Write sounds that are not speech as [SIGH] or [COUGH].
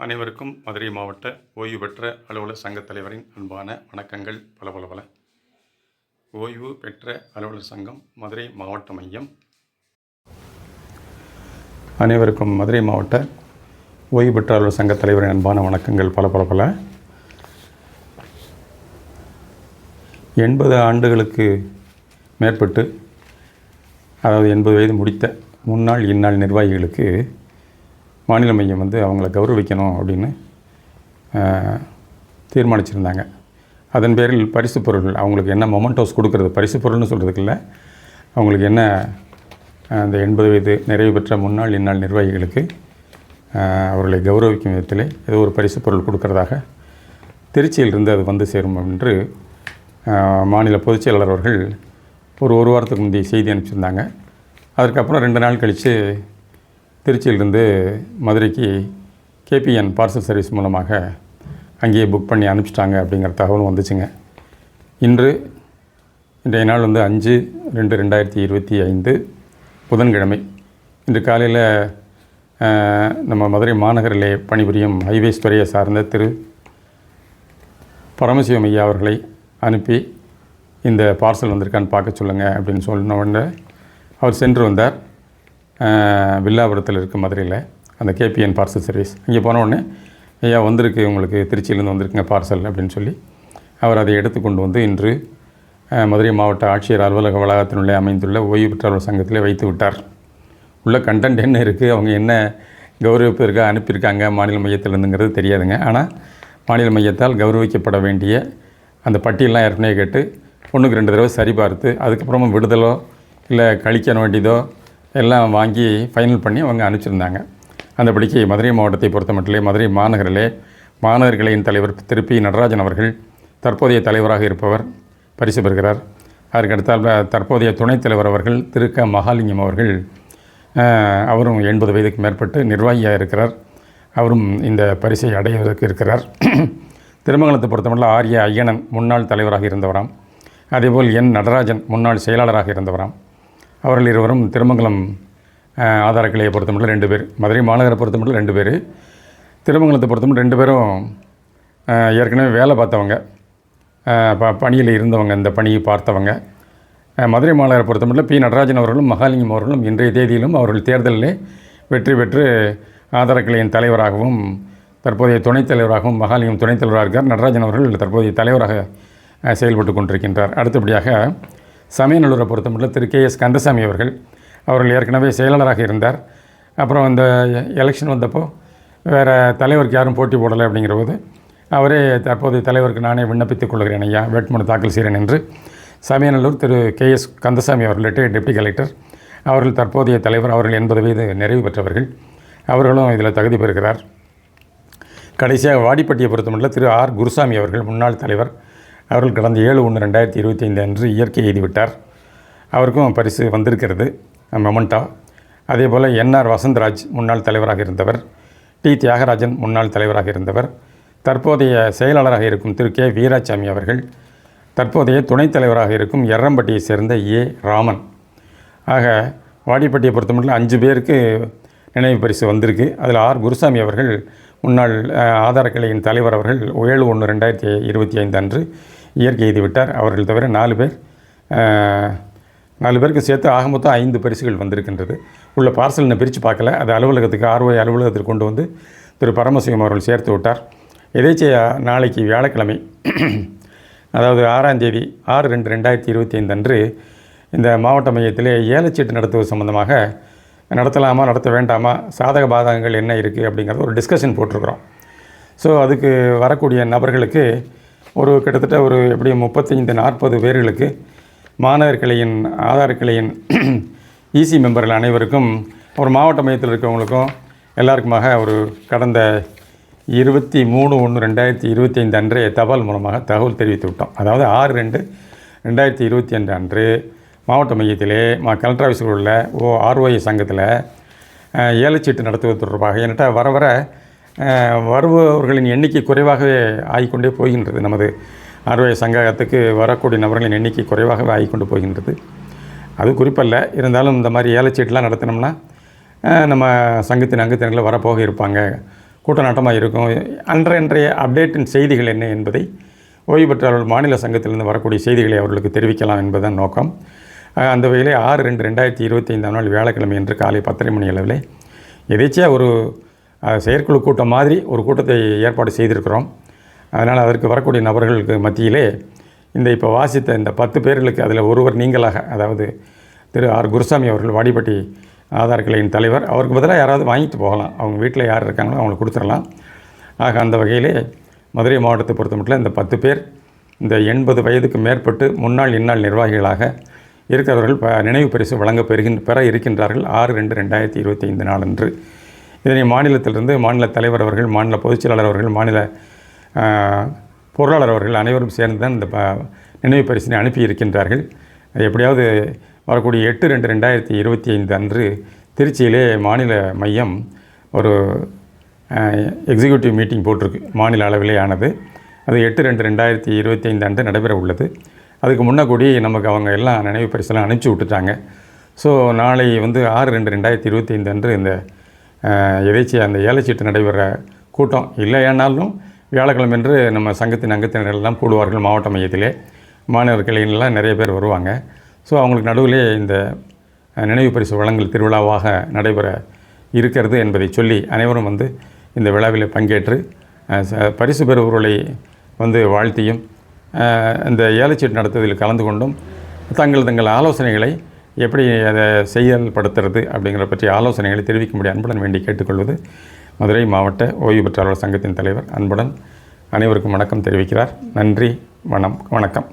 அனைவருக்கும் மதுரை மாவட்ட ஓய்வு பெற்ற அலுவலர் சங்கத் தலைவரின் அன்பான வணக்கங்கள் பல பல பல ஓய்வு பெற்ற அலுவலர் சங்கம் மதுரை மாவட்ட மையம். அனைவருக்கும் மதுரை மாவட்ட ஓய்வு பெற்ற அலுவலர் சங்கத் தலைவரின் அன்பான வணக்கங்கள் பல பல பல எண்பது ஆண்டுகளுக்கு மேற்பட்டு அதாவது எண்பது வயது முடித்த முன்னாள் இந்நாள் நிர்வாகிகளுக்கு மாநில மையம் வந்து அவங்கள கௌரவிக்கணும் அப்படின்னு தீர்மானிச்சிருந்தாங்க. அதன் பேரில் பரிசு பொருள் அவங்களுக்கு என்ன மொமெண்டோஸ் கொடுக்கறது பரிசு பொருள்னு சொல்கிறதுக்கு இல்லை. அவங்களுக்கு என்ன அந்த எண்பது வயது நிறைவு பெற்ற முன்னாள் இந்நாள் நிர்வாகிகளுக்கு அவர்களை கௌரவிக்கும் விதத்தில் ஏதோ ஒரு பரிசு பொருள் கொடுக்கறதாக திருச்சியிலிருந்து அது வந்து சேரும் என்று மாநில பொதுச் செயலாளர் அவர்கள் ஒரு ஒரு வாரத்துக்கு முந்தைய செய்தி அனுப்பிச்சிருந்தாங்க. அதற்கப்புறம் ரெண்டு நாள் கழித்து திருச்சியிலிருந்து மதுரைக்கு கேபிஎன் பார்சல் சர்வீஸ் மூலமாக அங்கேயே புக் பண்ணி அனுப்பிச்சிட்டாங்க அப்படிங்கிற தகவலும் வந்துச்சுங்க. இன்று இன்றைய நாள் வந்து அஞ்சு ரெண்டு ரெண்டாயிரத்தி இருபத்தி ஐந்து புதன்கிழமை. இன்று காலையில் நம்ம மதுரை மாநகரிலே பணிபுரியும் ஹைவேஸ் துறையை சார்ந்த திரு. பரமசிவம் ஐயா அவர்களை அனுப்பி இந்த பார்சல் வந்திருக்கான்னு பார்க்க சொல்லுங்கள் அப்படின்னு சொன்ன உடனே அவர் சென்று வந்தார். வில்லாபுரத்தில் இருக்க மதுரையில் அந்த கேபிஎன் பார்சல் சர்வீஸ் அங்கே போன உடனே ஐயா வந்திருக்கு உங்களுக்கு திருச்சியிலேருந்து வந்திருக்குங்க பார்சல் அப்படின்னு சொல்லி அவர் அதை எடுத்து கொண்டு வந்து இன்று மதுரை மாவட்ட ஆட்சியர் அலுவலக வளாகத்தினுள்ளே அமைந்துள்ள ஓய்வு பெற்றோர் சங்கத்திலே வைத்து விட்டார். உள்ள கண்டென்ட் என்ன இருக்குது அவங்க என்ன கௌரவிப்பிற்காக அனுப்பியிருக்காங்க? மாநில மையத்திலேருந்துங்கிறது தெரியாதுங்க. ஆனால் மாநில மையத்தால் கௌரவிக்கப்பட வேண்டிய அந்த பட்டியலாம் ஏற்கனவே கேட்டு ஒன்றுக்கு ரெண்டு தடவை சரிபார்த்து அதுக்கப்புறமா விடுதலோ இல்லை கழிக்க வேண்டியதோ எல்லாம் வாங்கி ஃபைனல் பண்ணி அவங்க அனுப்பிச்சிருந்தாங்க. அந்தபடிக்கு மதுரை மாவட்டத்தை பொறுத்த மட்டிலே மதுரை மாநகரிலே மாநகர்களின் தலைவர் திரு பி நடராஜன் அவர்கள் தற்போதைய தலைவராக இருப்பவர் பரிசு பெறுகிறார். அதற்கடுத்தால் தற்போதைய துணைத் தலைவர் அவர்கள் திரு க. மகாலிங்கம் அவர்கள் அவரும் எண்பது வயதுக்கு மேற்பட்டு நிர்வாகியாக இருக்கிறார். அவரும் இந்த பரிசை அடைவதற்கு இருக்கிறார். [CLEARS THROAT] திருமங்கலத்தை பொறுத்தமட்டில் ஆரிய ஐயனன் முன்னாள் தலைவராக இருந்தவராம். அதேபோல் என் நடராஜன் முன்னாள் செயலாளராக இருந்தவராம். அவர்கள் இருவரும் திருமங்கலம் ஆதார கிளையை பொறுத்தமட்டில் ரெண்டு பேர். மதுரை மாநகரை பொறுத்தமட்டில் ரெண்டு பேர். திருமங்கலத்தை பொறுத்தமட்டில் ரெண்டு பேரும் ஏற்கனவே வேலை பார்த்தவங்க. ப பணியில் இருந்தவங்க இந்த பணியை பார்த்தவங்க. மதுரை மாநகரை பொறுத்தமட்டில் பி. நடராஜன் அவர்களும் மகாலிங்கம் அவர்களும் இன்றைய தேதியிலும் அவர்கள் தேர்தலில் வெற்றி பெற்று ஆதார கிளையின் தலைவராகவும் தற்போதைய துணைத் தலைவராகவும் மகாலிங்கம் துணைத் தலைவராக இருக்கார். நடராஜன் அவர்கள் தற்போதைய தலைவராக செயல்பட்டு கொண்டிருக்கின்றார். அடுத்தபடியாக சமயநல்லூரை பொறுத்தமட்டில் திரு கே எஸ் கந்தசாமி அவர்கள். அவர்கள் ஏற்கனவே செயலாளராக இருந்தார். அப்புறம் அந்த எலெக்ஷன் வந்தப்போ வேறு தலைவருக்கு யாரும் போட்டி போடலை அப்படிங்கிற போது அவரே தற்போதைய தலைவருக்கு நானே விண்ணப்பித்துக் கொள்கிறேன் ஐயா வேட்புமனு தாக்கல் செய்கிறேன் என்று சமயநல்லூர் திரு கே எஸ் கந்தசாமி அவர்கள் ரிட்டையர்ட் டெப்டி கலெக்டர் அவர்கள் தற்போதைய தலைவர் அவர்கள் எண்பது வயது நிறைவு பெற்றவர்கள் அவர்களும் இதில் தகுதி பெறுகிறார். கடைசியாக வாடிப்பட்டியை பொறுத்தமட்டில் திரு ஆர் குருசாமி அவர்கள் முன்னாள் தலைவர் அவர்கள் கடந்த ஏழு ஒன்று ரெண்டாயிரத்தி இருபத்தி ஐந்து அன்று இயற்கை எழுதிவிட்டார் அவருக்கும் பரிசு வந்திருக்கிறது மொமெண்டா. அதே போல் என்ஆர் வசந்தராஜ் முன்னாள் தலைவராக இருந்தவர் டி தியாகராஜன் முன்னாள் தலைவராக இருந்தவர் தற்போதைய செயலாளராக இருக்கும் திரு கே வீராசாமி அவர்கள் தற்போதைய துணைத் தலைவராக இருக்கும் எர்ரம்பட்டியை சேர்ந்த ஏ ராமன். ஆக வாடிப்பட்டியை பொறுத்தமட்டில் அஞ்சு பேருக்கு நினைவு பரிசு வந்திருக்கு. அதில் ஆர் குருசாமி அவர்கள் முன்னாள் ஆதார கிளையின் தலைவர் அவர்கள் ஏழு ஒன்று ரெண்டாயிரத்தி இருபத்தி ஐந்து அன்று இயற்கை எய்தி விட்டார். அவர்கள் தவிர நாலு பேர் நாலு பேருக்கு சேர்த்து ஆக மொத்தம் ஐந்து பரிசுகள் வந்திருக்கின்றது. உள்ள பார்சல் நான் பிரித்து பார்க்கல. அது அலுவலகத்துக்கு ஆர்ஓஐ அலுவலகத்திற்கு கொண்டு வந்து திரு பரமசிவம் அவர்கள் சேர்த்து விட்டார். எதேச்சையா நாளைக்கு வியாழக்கிழமை அதாவது ஆறாம் தேதி ஆறு ரெண்டு ரெண்டாயிரத்தி இருபத்தி ஐந்து அன்று இந்த மாவட்ட மையத்திலே ஏலச்சீட்டு நடத்துவது சம்பந்தமாக நடத்தலாமா நடத்த வேண்டாமா சாதக பாதகங்கள் என்ன இருக்குது அப்படிங்கிறத ஒரு டிஸ்கஷன் போட்டிருக்கிறோம். ஸோ அதுக்கு வரக்கூடிய நபர்களுக்கு ஒரு கிட்டத்தட்ட ஒரு எப்படி முப்பத்தைந்து நாற்பது பேர்களுக்கு மாநகர் கிளையின் ஆதார் கிளையின் [CLEARS THROAT] இசி மெம்பர்கள் அனைவருக்கும் ஒரு மாவட்ட மையத்தில் இருக்கிறவங்களுக்கும் எல்லாருக்குமாக ஒரு கடந்த இருபத்தி மூணு ஒன்று ரெண்டாயிரத்தி இருபத்தி ஐந்து அன்றைய தபால் மூலமாக தகவல் தெரிவித்து விட்டோம். அதாவது ஆறு ரெண்டு ரெண்டாயிரத்தி இருபத்தி அன்று அன்று மாவட்ட மையத்திலே மா கலெக்டர் ஆஃபீஸில் உள்ள ஓ ஆர்ஒஐ சங்கத்தில் ஏலச்சீட்டு நடத்துவது தொடர்பாக என்கிட்ட வர வர வருபவர்களின் எண்ணிக்கை குறைவாகவே ஆகிக்கொண்டே போகின்றது. நமது அறுவை சங்கத்துக்கு வரக்கூடிய நபர்களின் எண்ணிக்கை குறைவாகவே ஆகிக்கொண்டு போகின்றது. அது குறிப்பல்ல இருந்தாலும் இந்த மாதிரி ஏலச்சீட்டுலாம் நடத்தினோம்னா நம்ம சங்கத்தின் அங்கத்தினர்கள் வரப்போக இருப்பாங்க. கூட்டநாட்டமாக இருக்கும். அன்றன்றைய அப்டேட்டின் செய்திகள் என்ன என்பதை ஓய்வு பெற்றவர்கள் மாநில சங்கத்திலிருந்து வரக்கூடிய செய்திகளை அவர்களுக்கு தெரிவிக்கலாம் என்பதுதான் நோக்கம். அந்த வகையிலே ஆறு ரெண்டு ரெண்டாயிரத்தி இருபத்தி ஐந்தாம் நாள் வியாழக்கிழமை என்று காலை பத்தரை மணி அளவில் எதேச்சியாக ஒரு செயற்குழு கூட்டம் மாதிரி ஒரு கூட்டத்தை ஏற்பாடு செய்திருக்கிறோம். அதனால் அதற்கு வரக்கூடிய நபர்களுக்கு மத்தியிலே இந்த இப்போ வாசித்த இந்த பத்து பேர்களுக்கு அதில் ஒருவர் நீங்களாக அதாவது திரு ஆர். குருசாமி அவர்கள் வாடிப்பட்டி ஆதார் கிளையின் தலைவர் அவருக்கு பதிலாக யாராவது வாங்கிட்டு போகலாம். அவங்க வீட்டில் யார் இருக்காங்களோ அவங்களுக்கு கொடுத்துடலாம். ஆக அந்த வகையிலே மதுரை மாவட்டத்தை பொறுத்தமட்டில் இந்த பத்து பேர் இந்த எண்பது வயதுக்கு மேற்பட்டு முன்னாள் இந்நாள் நிர்வாகிகளாக இருக்கிறவர்கள் ப நினைவு பரிசு வழங்க பெறுகின்ற பெற இருக்கின்றார்கள். ஆறு ரெண்டு ரெண்டாயிரத்தி இருபத்தி ஐந்து நாளன்று. இதனை மாநிலத்திலிருந்து மாநில தலைவர் அவர்கள் மாநில பொதுச்செயலாளர் அவர்கள் மாநில பொருளாளர் அவர்கள் அனைவரும் சேர்ந்து தான் இந்த ப நினைவு பரிசினை அனுப்பி இருக்கின்றார்கள் அது எப்படியாவது வரக்கூடிய எட்டு ரெண்டு ரெண்டாயிரத்தி இருபத்தி ஐந்து அன்று திருச்சியிலே மாநில மையம் ஒரு எக்ஸிக்யூட்டிவ் மீட்டிங் போட்டிருக்கு மாநில அளவிலே ஆனது. அது எட்டு ரெண்டு ரெண்டாயிரத்தி இருபத்தி ஐந்து அன்று நடைபெற உள்ளது. அதுக்கு முன்னக்கூடி கூடி நமக்கு அவங்க எல்லாம் நினைவு பரிசெல்லாம் அனுப்பிச்சி விட்டுட்டாங்க. ஸோ நாளை வந்து ஆறு ரெண்டு ரெண்டாயிரத்தி இருபத்தி ஐந்து அன்று இந்த எதேச்சியாக அந்த ஏலச்சீட்டு நடைபெற கூட்டம் இல்லையானாலும் வியாழக்கிழமை என்று நம்ம சங்கத்தின் அங்கத்தினர் எல்லாம் கூடுவார்கள் மாவட்ட மையத்திலே. மாணவர் கிளையிலெல்லாம் நிறைய பேர் வருவாங்க. ஸோ அவங்களுக்கு நடுவிலே இந்த நினைவு பரிசு வழங்கல் திருவிழாவாக நடைபெற இருக்கிறது என்பதை சொல்லி அனைவரும் வந்து இந்த விழாவில் பங்கேற்று ச- பரிசு பெறுபவர்களை வந்து வாழ்த்தியும் இந்த ஏலச்சீட்டு நடத்துவதில் கலந்து கொண்டும் தங்கள் தங்கள் ஆலோசனைகளை எப்படி அதை செயல்படுத்துறது அப்படிங்கிற பற்றிய ஆலோசனைகளை தெரிவிக்கும்படி அன்புடன் வேண்டி கேட்டுக்கொள்வது மதுரை மாவட்ட ஓய்வு பெற்றாளர் சங்கத்தின் தலைவர் அன்புடன் அனைவருக்கும் வணக்கம் தெரிவிக்கிறார். நன்றி வணம் வணக்கம்.